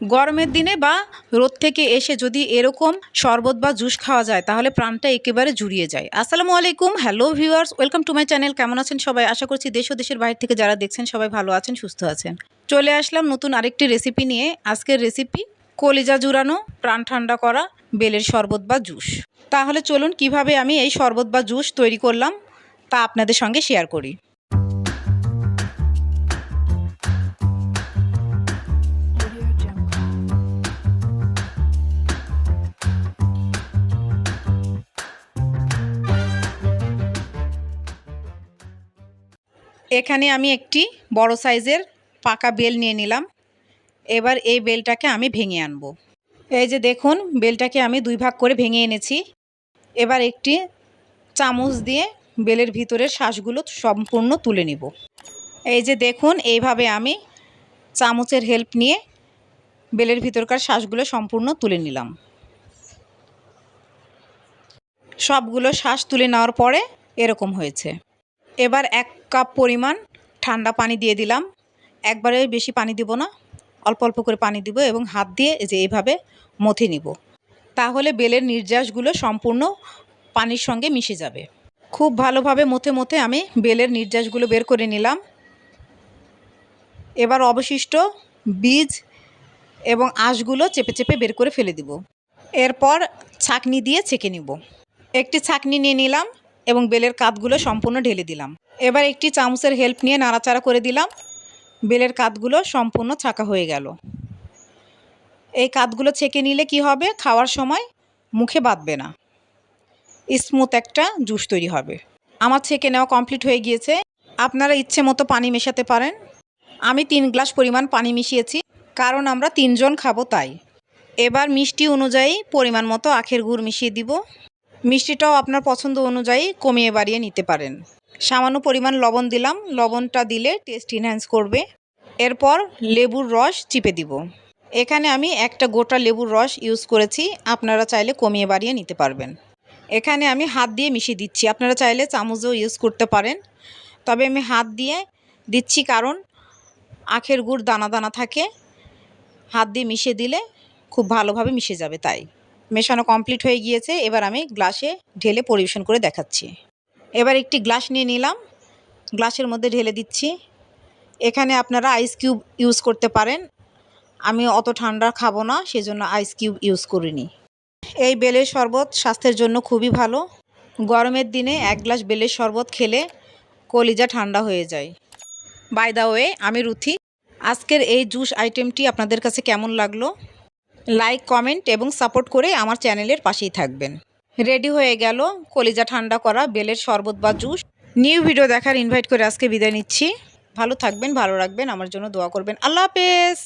গরমের দিনে বা রোদ থেকে এসে যদি এরকম শরবত বা জুস খাওয়া যায়, তাহলে প্রাণটা একেবারে জুড়িয়ে যায়। আসসালামু আলাইকুম, hello viewers, welcome to my channel, কেমন আছেন সবাই? আশা করছি দেশ ও দেশের বাইরে থেকে যারা দেখছেন সবাই ভালো আছেন, সুস্থ আছেন। চলে আসলাম নতুন আরেকটি রেসিপি নিয়ে। আজকের রেসিপি কলিজা জুড়ানো, প্রাণ ঠান্ডা করা, বেলের শরবত বা জুস। তাহলে চলুন কীভাবে আমি এই শরবত বা জুস তৈরি করলাম, তা আপনাদের সঙ্গে শেয়ার করি। এখানে আমি একটি বড় সাইজের পাকা বেল নিয়ে নিলাম। এবার এই বেলটাকে আমি ভেঙে আনব। এই যে দেখুন, বেলটাকে আমি দুই ভাগ করে ভেঙে এনেছি। এবার একটি চামচ দিয়ে বেলের ভিতরের শ্বাসগুলো সম্পূর্ণ তুলে নিব। এই যে দেখুন, এইভাবে আমি চামচের হেল্প নিয়ে বেলের ভিতরকার শ্বাসগুলো সম্পূর্ণ তুলে নিলাম। সবগুলো শ্বাস তুলে নেওয়ার পরে এরকম হয়েছে। এবার এক কাপ পরিমাণ ঠান্ডা পানি দিয়ে দিলাম। একবারে বেশি পানি দিব না, অল্প অল্প করে পানি দিব এবং হাত দিয়ে যে এইভাবে মথে নিব। তাহলে বেলের নির্যাসগুলো সম্পূর্ণ পানির সঙ্গে মিশে যাবে। খুব ভালোভাবে মথে মথে আমি বেলের নির্যাসগুলো বের করে নিলাম। এবার অবশিষ্ট বীজ এবং আঁশগুলো চেপে চেপে বের করে ফেলে দিব। এরপর ছাঁকনি দিয়ে ছেঁকে নিব। একটি ছাঁকনি নিয়ে নিলাম। এবং বেলের কাতগুলো সম্পূর্ণ ঢেলে দিলাম। এবার একটি চামচের হেল্প নিয়ে নাড়াচাড়া করে দিলাম। বেলের কাতগুলো সম্পূর্ণ ছাকা হয়ে গেল। এই কাতগুলো ছেঁকে নিলে কি হবে? খাওয়ার সময় মুখে বাঁধবে না। স্মুথ একটা জুস তৈরি হবে। আমার ছেঁকে নেওয়া কমপ্লিট হয়ে গিয়েছে। আপনারা ইচ্ছে মতো পানি মেশাতে পারেন। আমি তিন গ্লাস পরিমাণ পানি মিশিয়েছি, কারণ আমরা তিনজন খাব তাই। এবার মিষ্টি অনুযায়ী পরিমাণ মতো আখের গুড় মিশিয়ে দিব। মিষ্টিটাও আপনার পছন্দ অনুযায়ী কমিয়ে বাড়িয়ে নিতে পারেন। সামান্য পরিমাণ লবণ দিলাম। লবণটা দিলে টেস্ট ইনহ্যান্স করবে। এরপর লেবুর রস চিপে দিব। এখানে আমি একটা গোটা লেবুর রস ইউজ করেছি। আপনারা চাইলে কমিয়ে বাড়িয়ে নিতে পারবেন। এখানে আমি হাত দিয়ে মিশিয়ে দিচ্ছি। আপনারা চাইলে চামচও ইউজ করতে পারেন। তবে আমি হাত দিয়ে দিচ্ছি কারণ আখের গুড় দানা দানা থাকে। হাত দিয়ে মিশিয়ে দিলে খুব ভালোভাবে মিশে যাবে তাই। মেশানো কমপ্লিট হয়ে গিয়েছে, এবার আমি গ্লাসে ঢেলে পরিবেশন করে দেখাচ্ছি। এবার একটি গ্লাস নিয়ে নিলাম গ্লাসের মধ্যে ঢেলে দিচ্ছি। এখানে আপনারা আইস কিউব ইউজ করতে পারেন। আমি অত ঠান্ডা খাব না, সেজন্য আইস কিউব ইউজ করিনি। এই বেলের শরবত স্বাস্থ্যের জন্য খুবই ভালো। গরমের দিনে এক গ্লাস বেলের শরবত খেলে কলিজা ঠান্ডা হয়ে যায়। বাই দা ওয়ে আমি রুথি। আজকের এই জুস আইটেমটি আপনাদের কাছে কেমন লাগল? লাইক কমেন্ট এবং সাপোর্ট করে আমার চ্যানেলের পাশেই থাকবেন। রেডি হয়ে গেল কলিজা ঠান্ডা করা বেলের শরবত বা জুস। নিউ ভিডিও দেখার ইনভাইট করে আজকে বিদায় নিচ্ছি। ভালো থাকবেন, ভালো রাখবেন, আমার জন্য দোয়া করবেন। আল্লাহ হাফেজ!